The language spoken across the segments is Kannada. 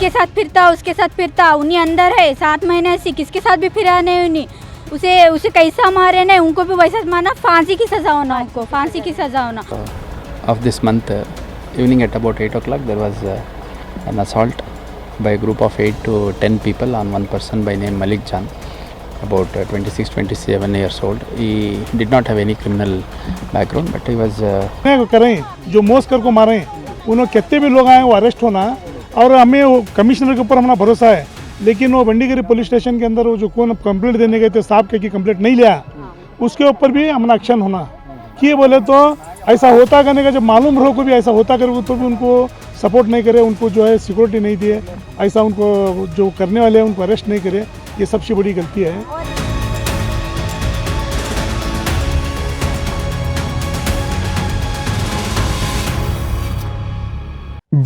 इसके साथ फिरता उसके साथ फिरता उन्हीं अंदर है सात महीने से किसके साथ भी फिरा नहीं उन्हीं उसे उसे कैसा मारे नहीं उनको भी वैसा मारना फांसी की सज़ा होना उनको फांसी की सज़ा होना of this month, uh, evening at about 8 o'clock, there was uh, an assault by a group of 8 to 10 people on one person by name Malik Jan, about uh, 26 27 years old. He did not have any criminal background, but he was. Uh, करें जो मोस्कर को मारें उन्होंने कितने भी लोग आए वो अरेस्ट होना और हमें वो कमिश्नर के ऊपर हमारा भरोसा है। लेकिन वो बंडीगिरी पुलिस स्टेशन के अंदर वो जो कौन कंप्लेंट देने गए थे साहब के की कंप्लेंट नहीं लिया उसके ऊपर भी हमारा एक्शन होना। कि बोले तो ऐसा होता करने का जब मालूम रहो को भी ऐसा होता करे तो भी उनको सपोर्ट नहीं करे उनको जो है सिक्योरिटी नहीं दिए। ऐसा उनको जो करने वाले हैं उनको अरेस्ट नहीं करे। ये सबसे बड़ी गलती है।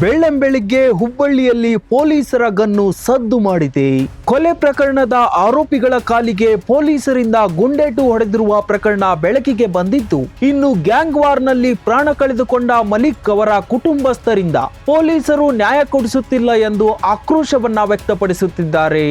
ಬೆಳ್ಳಂಬೆಳಿಗ್ಗೆ ಹುಬ್ಬಳ್ಳಿಯಲ್ಲಿ ಪೊಲೀಸರ ಗನ್ನು ಸದ್ದು ಮಾಡಿದೆ. ಕೊಲೆ ಪ್ರಕರಣದ ಆರೋಪಿಗಳ ಕಾಲಿಗೆ ಪೊಲೀಸರಿಂದ ಗುಂಡೇಟು ಹೊಡೆದಿರುವ ಪ್ರಕರಣ ಬೆಳಕಿಗೆ ಬಂದಿದ್ದು, ಇನ್ನು ಗ್ಯಾಂಗ್ ವಾರ್ನಲ್ಲಿ ಪ್ರಾಣ ಕಳೆದುಕೊಂಡ ಮಲಿಕ್ ಅವರ ಕುಟುಂಬಸ್ಥರಿಂದ ಪೊಲೀಸರು ನ್ಯಾಯ ಕೊಡಿಸುತ್ತಿಲ್ಲ ಎಂದು ಆಕ್ರೋಶವನ್ನ ವ್ಯಕ್ತಪಡಿಸುತ್ತಿದ್ದಾರೆ.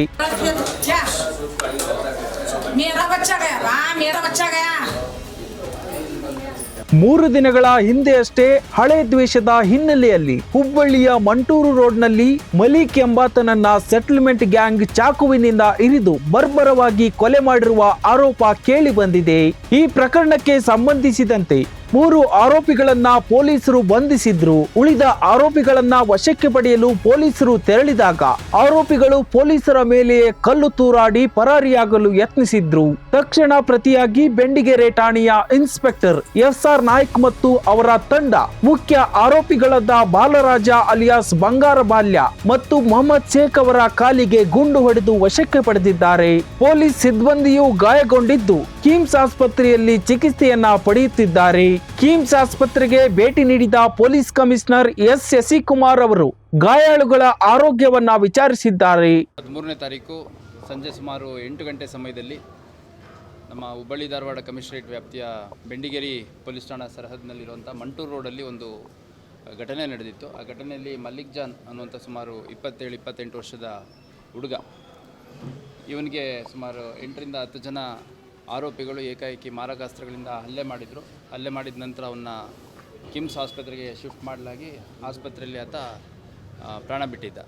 ಮೂರು ದಿನಗಳ ಹಿಂದೆ ಅಷ್ಟೇ ಹಳೆ ದ್ವೇಷದ ಹಿನ್ನೆಲೆಯಲ್ಲಿ ಹುಬ್ಬಳ್ಳಿಯ ಮಂಟೂರು ರೋಡ್ನಲ್ಲಿ ಮಲೀಕ್ ಎಂಬಾತನನ್ನ ಸೆಟಲ್ಮೆಂಟ್ ಗ್ಯಾಂಗ್ ಚಾಕುವಿನಿಂದ ಇರಿದು ಬರ್ಬರವಾಗಿ ಕೊಲೆ ಮಾಡಿರುವ ಆರೋಪ ಕೇಳಿ ಬಂದಿದೆ. ಈ ಪ್ರಕರಣಕ್ಕೆ ಸಂಬಂಧಿಸಿದಂತೆ ಮೂರು ಆರೋಪಿಗಳನ್ನ ಪೊಲೀಸರು ಬಂಧಿಸಿದ್ರು. ಉಳಿದ ಆರೋಪಿಗಳನ್ನ ವಶಕ್ಕೆ ಪಡೆಯಲು ಪೊಲೀಸರು ತೆರಳಿದಾಗ ಆರೋಪಿಗಳು ಪೊಲೀಸರ ಮೇಲೆಯೇ ಕಲ್ಲು ತೂರಾಡಿ ಪರಾರಿಯಾಗಲು ಯತ್ನಿಸಿದ್ರು. ತಕ್ಷಣ ಪ್ರತಿಯಾಗಿ ಬೆಂಡಿಗೆರೆ ಠಾಣೆಯ ಇನ್ಸ್ಪೆಕ್ಟರ್ ಎಸ್ ಆರ್ ನಾಯ್ಕ್ ಮತ್ತು ಅವರ ತಂಡ ಮುಖ್ಯ ಆರೋಪಿಗಳಾದ ಬಾಲರಾಜ ಅಲಿಯಾಸ್ ಬಂಗಾರ ಬಾಲ್ಯ ಮತ್ತು ಮೊಹಮ್ಮದ್ ಶೇಖ್ ಅವರ ಕಾಲಿಗೆ ಗುಂಡು ಹೊಡೆದು ವಶಕ್ಕೆ ಪಡೆದಿದ್ದಾರೆ. ಪೊಲೀಸ್ ಸಿಬ್ಬಂದಿಯು ಗಾಯಗೊಂಡಿದ್ದು, ಕಿಮ್ಸ್ ಆಸ್ಪತ್ರೆಯಲ್ಲಿ ಚಿಕಿತ್ಸೆಯನ್ನ ಪಡೆಯುತ್ತಿದ್ದಾರೆ. ಕಿಮ್ಸ್ ಆಸ್ಪತ್ರೆಗೆ ಭೇಟಿ ನೀಡಿದ ಪೊಲೀಸ್ ಕಮಿಷನರ್ ಎಸ್ ಶಶಿಕುಮಾರ್ ಅವರು, ಗಾಯಾಳುಗಳ ಆರೋಗ್ಯವನ್ನ ವಿಚಾರಿಸಿದ್ದಾರೆ. ಹದಿಮೂರನೇ ತಾರೀಕು ಸಂಜೆ ಸುಮಾರು ಎಂಟು ಗಂಟೆ ಸಮಯದಲ್ಲಿ ನಮ್ಮ ಹುಬ್ಬಳ್ಳಿ ಧಾರವಾಡ ಕಮಿಷನರೇಟ್ ವ್ಯಾಪ್ತಿಯ ಬೆಂಡಿಗೇರಿ ಪೊಲೀಸ್ ಠಾಣಾ ಸರಹದ್ನಲ್ಲಿರುವಂಥ ಮಂಟೂರು ರೋಡಲ್ಲಿ ಒಂದು ಘಟನೆ ನಡೆದಿತ್ತು. ಆ ಘಟನೆಯಲ್ಲಿ ಮಲ್ಲಿಕ್ ಜಾನ್ ಅನ್ನುವಂಥ ಸುಮಾರು ಇಪ್ಪತ್ತೇಳು, ಇಪ್ಪತ್ತೆಂಟು ವರ್ಷದ ಹುಡುಗ, ಇವನಿಗೆ ಸುಮಾರು ಎಂಟರಿಂದ ಹತ್ತು ಜನ ಆರೋಪಿಗಳು ಏಕಾಏಕಿ ಮಾರಕಾಸ್ತ್ರಗಳಿಂದ ಹಲ್ಲೆ ಮಾಡಿದರು. ಹಲ್ಲೆ ಮಾಡಿದ ನಂತರ ಅವನ್ನ ಕಿಮ್ಸ್ ಆಸ್ಪತ್ರೆಗೆ ಶಿಫ್ಟ್ ಮಾಡಲಾಗಿ ಆಸ್ಪತ್ರೆಯಲ್ಲಿ ಆತ ಪ್ರಾಣ ಬಿಟ್ಟಿದ್ದ.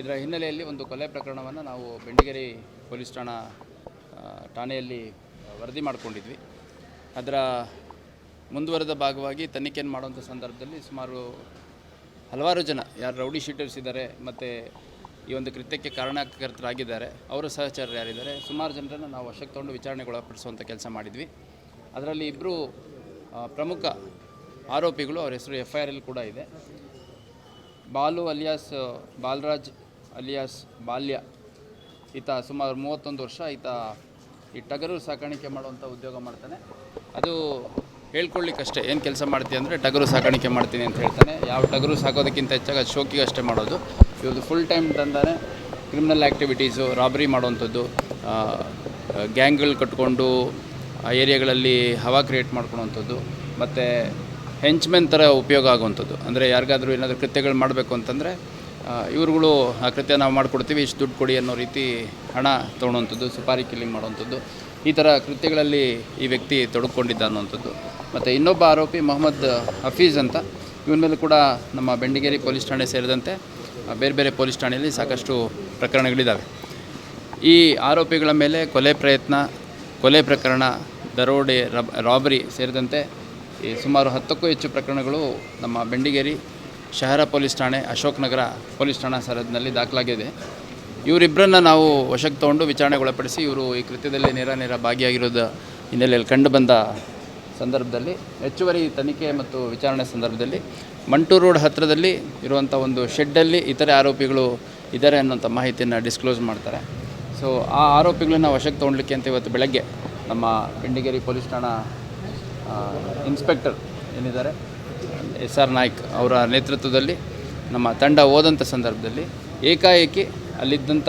ಇದರ ಹಿನ್ನೆಲೆಯಲ್ಲಿ ಒಂದು ಕೊಲೆ ಪ್ರಕರಣವನ್ನು ನಾವು ಬೆಂಡಿಗೇರಿ ಪೊಲೀಸ್ ಠಾಣಾ ಠಾಣೆಯಲ್ಲಿ ವರದಿ ಮಾಡಿಕೊಂಡಿದ್ವಿ. ಅದರ ಮುಂದುವರೆದ ಭಾಗವಾಗಿ ತನಿಖೆಯನ್ನು ಮಾಡುವಂಥ ಸಂದರ್ಭದಲ್ಲಿ ಸುಮಾರು ಹಲವಾರು ಜನ, ಯಾರು ರೌಡಿ ಶೀಟರ್ಸ್ ಇದ್ದಾರೆ, ಮತ್ತು ಈ ಒಂದು ಕೃತ್ಯಕ್ಕೆ ಕಾರಣಕರ್ತರಾಗಿದ್ದಾರೆ. ಅವರು ಸಹಚರರು ಯಾರಿದ್ದಾರೆ? ಸುಮಾರು ಜನರನ್ನು ನಾವು ವಶಕ್ಕೆ ತಗೊಂಡು ವಿಚಾರಣೆಗೆ ಒಳಪಡಿಸುವಂಥ ಕೆಲಸ ಮಾಡಿದ್ವಿ. ಅದರಲ್ಲಿ ಇಬ್ಬರು ಪ್ರಮುಖ ಆರೋಪಿಗಳು, ಅವರ ಹೆಸರು ಎಫ್ ಐ ಆರಲ್ಲಿ ಕೂಡ ಇದೆ. ಬಾಲು ಅಲಿಯಾಸ್ ಬಾಲರಾಜ್ ಅಲಿಯಾಸ್ ಬಾಲ್ಯ, ಈತ ಸುಮಾರು ಮೂವತ್ತೊಂದು ವರ್ಷ, ಈತ ಈ ಟಗರು ಸಾಕಾಣಿಕೆ ಮಾಡುವಂಥ ಉದ್ಯೋಗ ಮಾಡ್ತಾನೆ. ಅದು ಹೇಳ್ಕೊಳ್ಳಿಕ್ಕಷ್ಟೇ, ಏನು ಕೆಲಸ ಮಾಡ್ತೀಯ ಅಂದರೆ ಟಗರು ಸಾಕಾಣಿಕೆ ಮಾಡ್ತೀನಿ ಅಂತ ಹೇಳ್ತಾನೆ. ಯಾವ ಟಗರು ಸಾಕೋದಕ್ಕಿಂತ ಹೆಚ್ಚಾಗಿ ಅದು ಶೋಕಿಗೆ ಅಷ್ಟೇ ಮಾಡೋದು. ಇವ್ರದ್ದು ಫುಲ್ ಟೈಮ್ ದಂದಾನೆ ಕ್ರಿಮಿನಲ್ ಆ್ಯಕ್ಟಿವಿಟೀಸು ರಾಬರಿ ಮಾಡುವಂಥದ್ದು ಗ್ಯಾಂಗ್ಗಳು ಕಟ್ಕೊಂಡು, ಆ, ಏರಿಯಾಗಳಲ್ಲಿ ಹವಾ ಕ್ರಿಯೇಟ್ ಮಾಡ್ಕೊಳುವಂಥದ್ದು, ಮತ್ತು ಹೆಂಚ್ಮೆನ್ ಥರ ಉಪಯೋಗ ಆಗುವಂಥದ್ದು. ಅಂದರೆ ಯಾರಿಗಾದರೂ ಏನಾದರೂ ಕೃತ್ಯಗಳು ಮಾಡಬೇಕು ಅಂತಂದರೆ ಇವ್ರುಗಳು ಆ ಕೃತ್ಯ ನಾವು ಮಾಡಿಕೊಡ್ತೀವಿ, ಇಷ್ಟು ದುಡ್ಡು ಕೊಡಿ ಅನ್ನೋ ರೀತಿ ಹಣ ತೊಗೊಳುವಂಥದ್ದು ಸುಪಾರಿ ಕಿಲ್ಲಿಂಗ್ ಮಾಡುವಂಥದ್ದು. ಈ ಥರ ಕೃತ್ಯಗಳಲ್ಲಿ ಈ ವ್ಯಕ್ತಿ ತೊಡಕೊಂಡಿದ್ದ ಅನ್ನುವಂಥದ್ದು. ಮತ್ತು ಇನ್ನೊಬ್ಬ ಆರೋಪಿ ಮೊಹಮ್ಮದ್ ಹಫೀಜ್ ಅಂತ. ಇವನ ಮೇಲೆ ಕೂಡ ನಮ್ಮ ಬೆಂಡಿಗೇರಿ ಪೊಲೀಸ್ ಠಾಣೆ ಸೇರಿದಂತೆ ಬೇರೆ ಬೇರೆ ಪೊಲೀಸ್ ಠಾಣೆಯಲ್ಲಿ ಸಾಕಷ್ಟು ಪ್ರಕರಣಗಳಿದ್ದಾವೆ. ಈ ಆರೋಪಿಗಳ ಮೇಲೆ ಕೊಲೆ ಪ್ರಯತ್ನ, ಕೊಲೆ ಪ್ರಕರಣ, ದರೋಡೆ, ರಬ್, ರಾಬರಿ ಸೇರಿದಂತೆ ಈ ಸುಮಾರು ಹತ್ತಕ್ಕೂ ಹೆಚ್ಚು ಪ್ರಕರಣಗಳು ನಮ್ಮ ಬೆಂಡಿಗೇರಿ ಶಹರ ಪೊಲೀಸ್ ಠಾಣೆ, ಅಶೋಕ್ ನಗರ ಪೊಲೀಸ್ ಠಾಣಾ ಸರಹದ್ದಿನಲ್ಲಿ ದಾಖಲಾಗಿದೆ. ಇವರಿಬ್ಬರನ್ನು ನಾವು ವಶಕ್ಕೆ ತಗೊಂಡು ವಿಚಾರಣೆಗೊಳಪಡಿಸಿ ಇವರು ಈ ಕೃತ್ಯದಲ್ಲಿ ನೇರ ನೇರ ಭಾಗಿಯಾಗಿರೋದು ಹಿನ್ನೆಲೆಯಲ್ಲಿ ಕಂಡು ಬಂದ ಸಂದರ್ಭದಲ್ಲಿ, ಹೆಚ್ಚುವರಿ ತನಿಖೆ ಮತ್ತು ವಿಚಾರಣೆ ಸಂದರ್ಭದಲ್ಲಿ, ಮಂಟೂರು ರೋಡ್ ಹತ್ತಿರದಲ್ಲಿ ಇರುವಂಥ ಒಂದು ಶೆಡ್ಡಲ್ಲಿ ಇತರೆ ಆರೋಪಿಗಳು ಇದ್ದಾರೆ ಅನ್ನೋಂಥ ಮಾಹಿತಿಯನ್ನು ಡಿಸ್ಕ್ಲೋಸ್ ಮಾಡ್ತಾರೆ. ಸೊ ಆ ಆರೋಪಿಗಳನ್ನ ವಶಕ್ಕೆ ತೊಗೊಳ್ಲಿಕ್ಕೆ ಅಂತ ಇವತ್ತು ಬೆಳಗ್ಗೆ ನಮ್ಮ ಬೆಂಡಿಗೇರಿ ಪೊಲೀಸ್ ಠಾಣಾ ಇನ್ಸ್ಪೆಕ್ಟರ್ ಏನಿದ್ದಾರೆ, ಎಸ್ ಆರ್ ನಾಯ್ಕ್ ಅವರ ನೇತೃತ್ವದಲ್ಲಿ ನಮ್ಮ ತಂಡ ಹೋದಂಥ ಸಂದರ್ಭದಲ್ಲಿ ಏಕಾಏಕಿ ಅಲ್ಲಿದ್ದಂಥ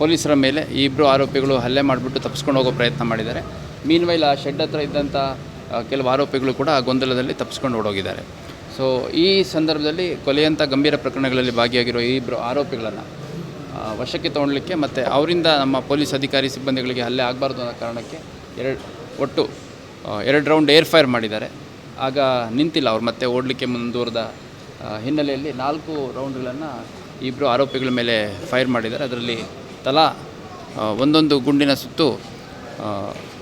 ಪೊಲೀಸರ ಮೇಲೆ ಈ ಇಬ್ಬರು ಆರೋಪಿಗಳು ಹಲ್ಲೆ ಮಾಡಿಬಿಟ್ಟು ತಪ್ಪಿಸ್ಕೊಂಡು ಹೋಗೋ ಪ್ರಯತ್ನ ಮಾಡಿದ್ದಾರೆ. ಮೀನ್ವೈಲ್ ಆ ಶೆಡ್ ಹತ್ರ ಇದ್ದಂಥ ಕೆಲವು ಆರೋಪಿಗಳು ಕೂಡ ಆ ಗೊಂದಲದಲ್ಲಿ ತಪ್ಪಿಸ್ಕೊಂಡು ಓಡೋಗಿದ್ದಾರೆ. ಸೊ ಈ ಸಂದರ್ಭದಲ್ಲಿ ಕೊಲೆಯಂಥ ಗಂಭೀರ ಪ್ರಕರಣಗಳಲ್ಲಿ ಭಾಗಿಯಾಗಿರೋ ಈ ಇಬ್ಬರು ಆರೋಪಿಗಳನ್ನು ವಶಕ್ಕೆ ತಗೊಳ್ಳಿಕ್ಕೆ ಮತ್ತು ಅವರಿಂದ ನಮ್ಮ ಪೊಲೀಸ್ ಅಧಿಕಾರಿ ಸಿಬ್ಬಂದಿಗಳಿಗೆ ಹಲ್ಲೆ ಆಗಬಾರ್ದು ಅನ್ನೋ ಕಾರಣಕ್ಕೆ ಎರಡು, ಒಟ್ಟು ಎರಡು ರೌಂಡ್ ಏರ್ ಫೈರ್ ಮಾಡಿದ್ದಾರೆ. ಆಗ ನಿಂತಿಲ್ಲ ಅವ್ರು, ಮತ್ತೆ ಓಡಲಿಕ್ಕೆ ಮುಂದುವರೆದ ಹಿನ್ನೆಲೆಯಲ್ಲಿ ನಾಲ್ಕು ರೌಂಡ್ಗಳನ್ನು ಇಬ್ಬರು ಆರೋಪಿಗಳ ಮೇಲೆ ಫೈರ್ ಮಾಡಿದ್ದಾರೆ. ಅದರಲ್ಲಿ ತಲಾ ಒಂದೊಂದು ಗುಂಡಿನ ಸುತ್ತು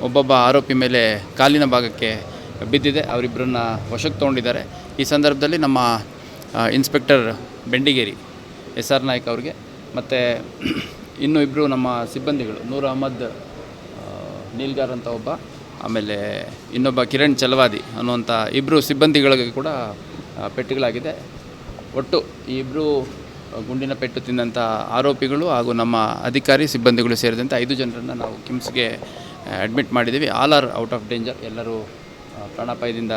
ಒಬ್ಬೊಬ್ಬ ಆರೋಪಿ ಮೇಲೆ ಕಾಲಿನ ಭಾಗಕ್ಕೆ ಬಿದ್ದಿದೆ. ಅವರಿಬ್ಬರನ್ನ ವಶಕ್ಕೆ ತೊಗೊಂಡಿದ್ದಾರೆ. ಈ ಸಂದರ್ಭದಲ್ಲಿ ನಮ್ಮ inspector Bendigeri S R Naik ಅವ್ರಿಗೆ ಮತ್ತು ಇನ್ನೂ ಇಬ್ಬರು ನಮ್ಮ ಸಿಬ್ಬಂದಿಗಳು, ನೂರ್ ಅಹಮದ್ ನೀಲ್ಗಾರ್ ಅಂತ ಒಬ್ಬ, ಆಮೇಲೆ ಇನ್ನೊಬ್ಬ ಕಿರಣ್ ಚಲವಾದಿ ಅನ್ನುವಂಥ ಇಬ್ಬರು ಸಿಬ್ಬಂದಿಗಳಿಗೆ ಕೂಡ ಪೆಟ್ಟುಗಳಾಗಿದೆ ಒಟ್ಟು ಈ ಇಬ್ಬರು ಗುಂಡಿನ ಪೆಟ್ಟು ತಿಂದಂಥ ಆರೋಪಿಗಳು ಹಾಗೂ ನಮ್ಮ ಅಧಿಕಾರಿ ಸಿಬ್ಬಂದಿಗಳು ಸೇರಿದಂತೆ ಐದು ಜನರನ್ನು ನಾವು ಕಿಮ್ಸ್ಗೆ ಅಡ್ಮಿಟ್ ಮಾಡಿದ್ದೀವಿ. All are out of danger ಎಲ್ಲರೂ ಪ್ರಾಣಾಪಾಯದಿಂದ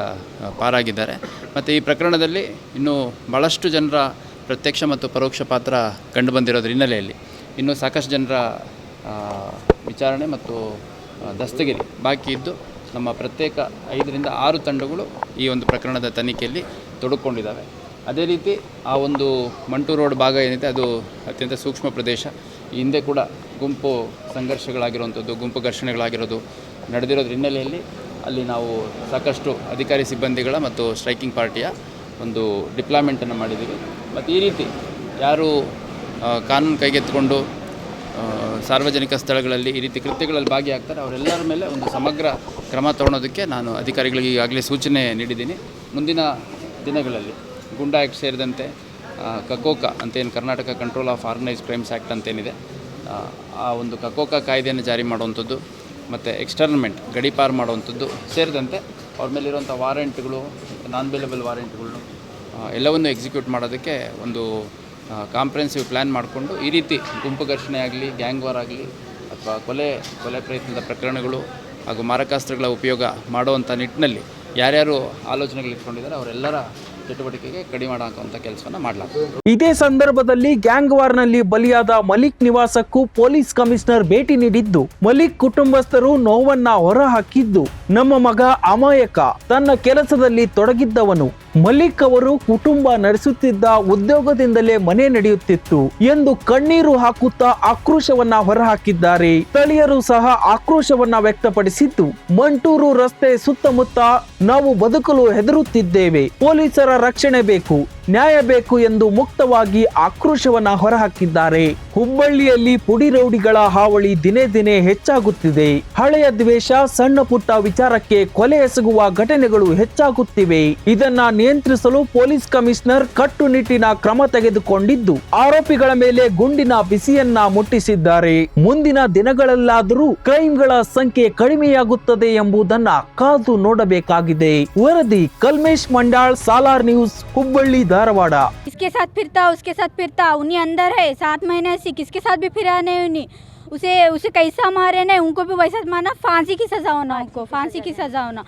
ಪಾರಾಗಿದ್ದಾರೆ. ಮತ್ತು ಈ ಪ್ರಕರಣದಲ್ಲಿ ಇನ್ನೂ ಭಾಳಷ್ಟು ಜನರ ಪ್ರತ್ಯಕ್ಷ ಮತ್ತು ಪರೋಕ್ಷ ಪಾತ್ರ ಕಂಡುಬಂದಿರೋದ್ರ ಹಿನ್ನೆಲೆಯಲ್ಲಿ. ಇನ್ನೂ ಸಾಕಷ್ಟು ಜನರ ವಿಚಾರಣೆ ಮತ್ತು ದಸ್ತಗಿರಿ ಬಾಕಿ ಇದ್ದು, ನಮ್ಮ ಪ್ರತ್ಯೇಕ ಐದರಿಂದ ಆರು ತಂಡಗಳು ಈ ಒಂದು ಪ್ರಕರಣದ ತನಿಖೆಯಲ್ಲಿ ತೊಡಕೊಂಡಿದ್ದಾವೆ. ಅದೇ ರೀತಿ ಆ ಒಂದು ಮಂಟು ರೋಡ್ ಭಾಗ ಏನಿದೆ, ಅದು ಅತ್ಯಂತ ಸೂಕ್ಷ್ಮ ಪ್ರದೇಶ. ಹಿಂದೆ ಕೂಡ ಗುಂಪು ಸಂಘರ್ಷಗಳಾಗಿರುವಂಥದ್ದು, ಗುಂಪು ಘರ್ಷಣೆಗಳಾಗಿರೋದು ನಡೆದಿರೋದ್ರ ಹಿನ್ನೆಲೆಯಲ್ಲಿ ಅಲ್ಲಿ ನಾವು ಸಾಕಷ್ಟು ಅಧಿಕಾರಿ ಸಿಬ್ಬಂದಿಗಳ ಮತ್ತು ಸ್ಟ್ರೈಕಿಂಗ್ ಪಾರ್ಟಿಯ ಒಂದು ಡಿಪ್ಲಾಯ್ಮೆಂಟನ್ನು ಮಾಡಿದ್ದೀವಿ. ಮತ್ತು ಈ ರೀತಿ ಯಾರು ಕಾನೂನು ಕೈಗೆತ್ತಿಕೊಂಡು ಸಾರ್ವಜನಿಕ ಸ್ಥಳಗಳಲ್ಲಿ ಈ ರೀತಿ ಕೃತ್ಯಗಳಲ್ಲಿ ಭಾಗಿಯಾಗ್ತಾರೆ, ಅವರೆಲ್ಲರ ಮೇಲೆ ಒಂದು ಸಮಗ್ರ ಕ್ರಮ ತಗೊಳೋದಕ್ಕೆ ನಾನು ಅಧಿಕಾರಿಗಳಿಗೆ ಈಗಾಗಲೇ ಸೂಚನೆ ನೀಡಿದ್ದೀನಿ. ಮುಂದಿನ ದಿನಗಳಲ್ಲಿ ಗುಂಡಾಯಕ್ಕೆ ಸೇರಿದಂತೆ ಕಕೋಕ ಅಂತೇನು Karnataka control of organised crimes act ಅಂತೇನಿದೆ. ಆ, ಒಂದು ಕಕೋಕ ಕಾಯ್ದೆಯನ್ನು ಜಾರಿ ಮಾಡುವಂಥದ್ದು ಮತ್ತು ಎಕ್ಸ್ಟರ್ನ್ಮೆಂಟ್ ಗಡಿಪಾರು ಮಾಡುವಂಥದ್ದು ಸೇರಿದಂತೆ ಅವ್ರ ಮೇಲಿರುವಂಥ ವಾರೆಂಟ್ಗಳು ನಾನ್ ಬೇಲೆಬಲ್ ವಾರೆಂಟ್ಗಳನ್ನು ಎಲ್ಲವನ್ನು ಎಕ್ಸಿಕ್ಯೂಟ್ ಮಾಡೋದಕ್ಕೆ ಒಂದು ಕಾಂಪ್ರೆನ್ಸಿವ್ ಪ್ಲ್ಯಾನ್ ಮಾಡಿಕೊಂಡು ಈ ರೀತಿ ಗುಂಪು ಘರ್ಷಣೆ ಆಗಲಿ ಗ್ಯಾಂಗ್ ವಾರ್ ಆಗಲಿ ಅಥವಾ ಕೊಲೆ ಕೊಲೆ ಪ್ರಯತ್ನದ ಪ್ರಕರಣಗಳು ಹಾಗೂ ಮಾರಕಾಸ್ತ್ರಗಳ ಉಪಯೋಗ ಮಾಡುವಂಥ ನಿಟ್ಟಿನಲ್ಲಿ ಯಾರ್ಯಾರು ಆಲೋಚನೆಗಳು ಇಟ್ಕೊಂಡಿದ್ದಾರೆ ಅವರೆಲ್ಲರ ಚಟುವಟಿಕೆಗೆ ಕಡಿಮೆ ಮಾಡುವಂತ ಕೆಲಸವನ್ನ ಮಾಡಲಾಗುತ್ತದೆ ಇದೇ ಸಂದರ್ಭದಲ್ಲಿ ಗ್ಯಾಂಗ್ ವಾರ್ನಲ್ಲಿ ಬಲಿಯಾದ ಮಲಿಕ್ ನಿವಾಸಕ್ಕೂ ಪೊಲೀಸ್ ಕಮಿಷನರ್ ಭೇಟಿ ನೀಡಿದ್ದು, ಮಲಿಕ್ ಕುಟುಂಬಸ್ಥರು ನೋವನ್ನ ಹೊರಹಾಕಿದ್ದು, ನಮ್ಮ ಮಗ ಅಮಾಯಕ, ತನ್ನ ಕೆಲಸದಲ್ಲಿ ತೊಡಗಿದ್ದವನು. ಮಲಿಕ್ ಅವರು ಕುಟುಂಬ ನಡೆಸುತ್ತಿದ್ದ ಉದ್ಯೋಗದಿಂದಲೇ ಮನೆ ನಡೆಯುತ್ತಿತ್ತು ಎಂದು ಕಣ್ಣೀರು ಹಾಕುತ್ತಾ ಆಕ್ರೋಶವನ್ನ ಹೊರಹಾಕಿದ್ದಾರೆ. ಸ್ಥಳೀಯರು ಸಹ ಆಕ್ರೋಶವನ್ನ ವ್ಯಕ್ತಪಡಿಸಿದ್ದು, ಮಂಟೂರು ರಸ್ತೆ ಸುತ್ತಮುತ್ತ ನಾವು ಬದುಕಲು ಹೆದರುತ್ತಿದ್ದೇವೆ. ಪೊಲೀಸರ ರಕ್ಷಣೆ ಬೇಕು. ನ್ಯಾಯ ಬೇಕು ಎಂದು ಮುಕ್ತವಾಗಿ ಆಕ್ರೋಶವನ್ನ ಹೊರಹಾಕಿದ್ದಾರೆ. ಹುಬ್ಬಳ್ಳಿಯಲ್ಲಿ ಪುಡಿ ರೌಡಿಗಳ ಹಾವಳಿ ದಿನೇ ದಿನೇ ಹೆಚ್ಚಾಗುತ್ತಿದೆ. ಹಳೆಯ ದ್ವೇಷ, ಸಣ್ಣ ಪುಟ್ಟ ವಿಚಾರಕ್ಕೆ ಕೊಲೆ ಎಸಗುವ ಘಟನೆಗಳು ಹೆಚ್ಚಾಗುತ್ತಿವೆ. ಇದನ್ನ ನಿಯಂತ್ರಿಸಲು ಪೊಲೀಸ್ ಕಮಿಷನರ್ ಕಟ್ಟುನಿಟ್ಟಿನ ಕ್ರಮ ತೆಗೆದುಕೊಂಡಿದ್ದು, ಆರೋಪಿಗಳ ಮೇಲೆ ಗುಂಡಿನ ಬಿಸಿಯನ್ನ ಮುಟ್ಟಿಸಿದ್ದಾರೆ. ಮುಂದಿನ ದಿನಗಳಲ್ಲಾದರೂ ಕ್ರೈಮ್ಗಳ ಸಂಖ್ಯೆ ಕಡಿಮೆಯಾಗುತ್ತದೆ ಎಂಬುದನ್ನ ಕಾದು ನೋಡಬೇಕಾಗಿದೆ. ವರದಿ ಕಲ್ಮೇಶ್ ಮಂಡಾಳ್, ಸಾಲಾರ್ ನ್ಯೂಸ್, ಹುಬ್ಬಳ್ಳಿ धारवाड़ा। इसके साथ फिरता उसके साथ फिरता? उन्हीं अंदर है सात महीने से किसके साथ भी फिरा नहीं उन्हीं? उसे उसे कैसा मारे नहीं उनको भी वैसा मारना फांसी की सजा होना उनको फांसी की सजा होना।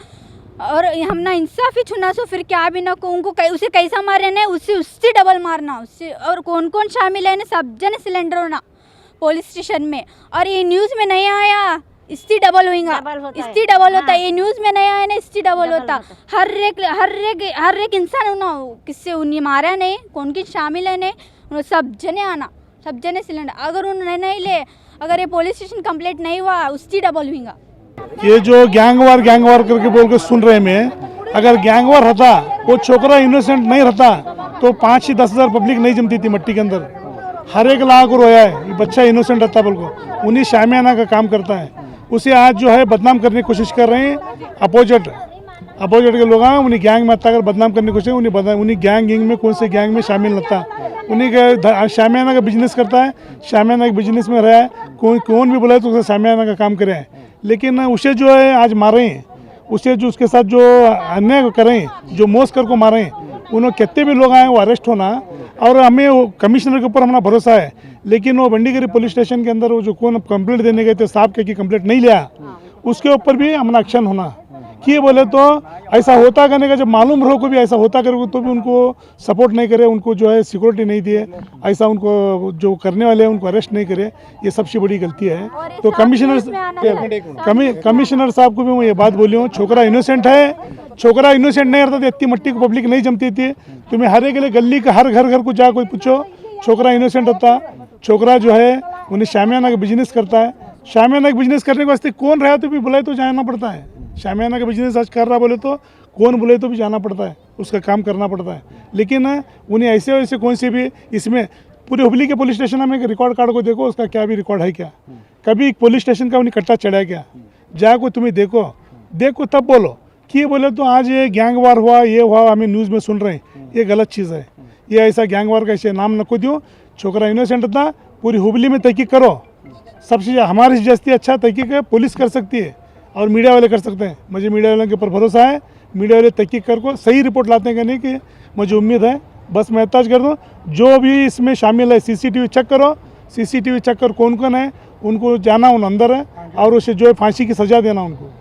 और हम ना इंसाफ ही छुना सो फिर क्या भी ना को उनको कै, उसे कैसा मारे ना उससे उससे डबल मारना उससे और कौन कौन शामिल है ना सब जन सिलेंडर होना पुलिस स्टेशन में। और ये न्यूज़ में नहीं आया। इससे डबल होगा इससे डबल होता है। ये न्यूज़ में नहीं आया ना इससे डबल होता। हर एक हर एक हर एक इंसान ना किससे उन्हें मारा नहीं कौन की शामिल है नहीं सब जने आना सब जने सिलेंडर अगर उन्होंने नहीं ले अगर ये पुलिस स्टेशन कंप्लीट नहीं हुआ उससे डबल होगा ये जो गैंग वार गैंग वार करके बोल के सुन रहे मैं अगर गैंग वार रहता वो छोकरा इनोसेंट नहीं रहता तो पाँच से दस हज़ार पब्लिक नहीं जमती थी मट्टी के अंदर। हर एक लाख रोया है ये बच्चा इनोसेंट रहता बोल को। उन्हीं शामियाना का काम करता है। उसे आज जो है बदनाम करने की कोशिश कर रहे हैं। अपोजिट अपोजिट के लोग हैं उन्हीं गैंग में अगर बदनाम करने की कोशिश उन्हीं बदनाम, उन्हीं गैंग गैंग में कौन से गैंग में शामिल रहता उन्हीं के शामियाना का बिज़नेस करता है? शामियाना के बिज़नेस में रहा है। कौन कौन भी बोला तो उसे शामियाना का काम करे। लेकिन उसे जो है आज मारे हैं। उसे जो उसके साथ जो अन्याय करें, जो मोस्कर को मारे उन्होंने कितने भी लोग आए वो अरेस्ट होना और हमें वो कमिश्नर के ऊपर हमारा भरोसा है। लेकिन वो बंडीगिरी पुलिस स्टेशन के अंदर वो जो कौन कंप्लेंट देने गए थे साहब के कि कंप्लेंट नहीं लिया उसके ऊपर भी हमारा एक्शन होना। कि बोले तो ऐसा होता करने का जब मालूम रहो को भी ऐसा होता करे तो भी उनको सपोर्ट नहीं करे उनको जो है सिक्योरिटी नहीं दिए। ऐसा उनको जो करने वाले हैं उनको अरेस्ट नहीं करे। ये सबसे बड़ी गलती है। तो कमिश्नर कमिश्नर साहब को भी मैं ये बात बोली हूँ छोकरा इनोसेंट है छोकरा इनोसेंट नहीं रहता तो इतनी मट्टी को पब्लिक नहीं जमती थी। तुम्हें हर एक गली का हर घर घर को जा कोई पूछो, छोकरा इनोसेंट होता। छोकरा जो है, उन्हें शामियाना का बिज़नेस करता है। शामियाना का बिज़नेस करने के वास्ते कौन रहा तो भी बुलाए तो जाना पड़ता है। शामियाना का बिज़नेस आज कर रहा बोले तो कौन बोले तो भी जाना पड़ता है। उसका काम करना पड़ता है। लेकिन उन्हें ऐसे वैसे कौन से भी इसमें पूरे हुबली के पुलिस स्टेशन में रिकॉर्ड कार्ड को देखो, उसका क्या भी रिकॉर्ड है क्या? कभी पुलिस स्टेशन का उन्हें कट्टा चढ़ाया क्या जाको तुम्हें देखो। देखो तब बोलो। कि बोले तो आज ये गैंग वार हुआ ये हुआ हमें न्यूज़ में सुन रहे हैं। ये गलत चीज़ है। ये ऐसा गैंग वार का ऐसे नाम नको दो छोकरा इनोसेंट था पूरी हुबली में तहकीक करो। सबसे हमारी से जास्ती अच्छा तहकीक है पुलिस कर सकती है और मीडिया वाले कर सकते हैं। मुझे मीडिया वालों के ऊपर भरोसा है। मीडिया वाले तहकीक कर को सही रिपोर्ट लाते हैं कि नहीं कि मुझे उम्मीद है। बस मैं एहताज कर दूँ जो भी इसमें शामिल है सीसीटीवी चेक करो। सीसीटीवी चेक कर कौन कौन है उनको जाना उन अंदर है और उसे जो है फांसी की सज़ा देना उनको।